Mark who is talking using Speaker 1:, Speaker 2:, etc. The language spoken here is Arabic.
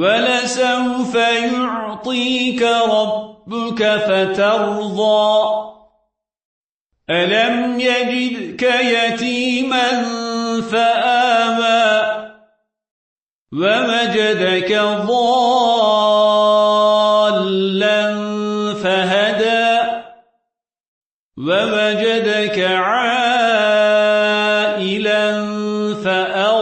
Speaker 1: ولسوف يعطيك ربك فترضى. ألم يجدك يتيما فآوى. ومجدك ضالا فهدى. ووجدك عائلا فأغنى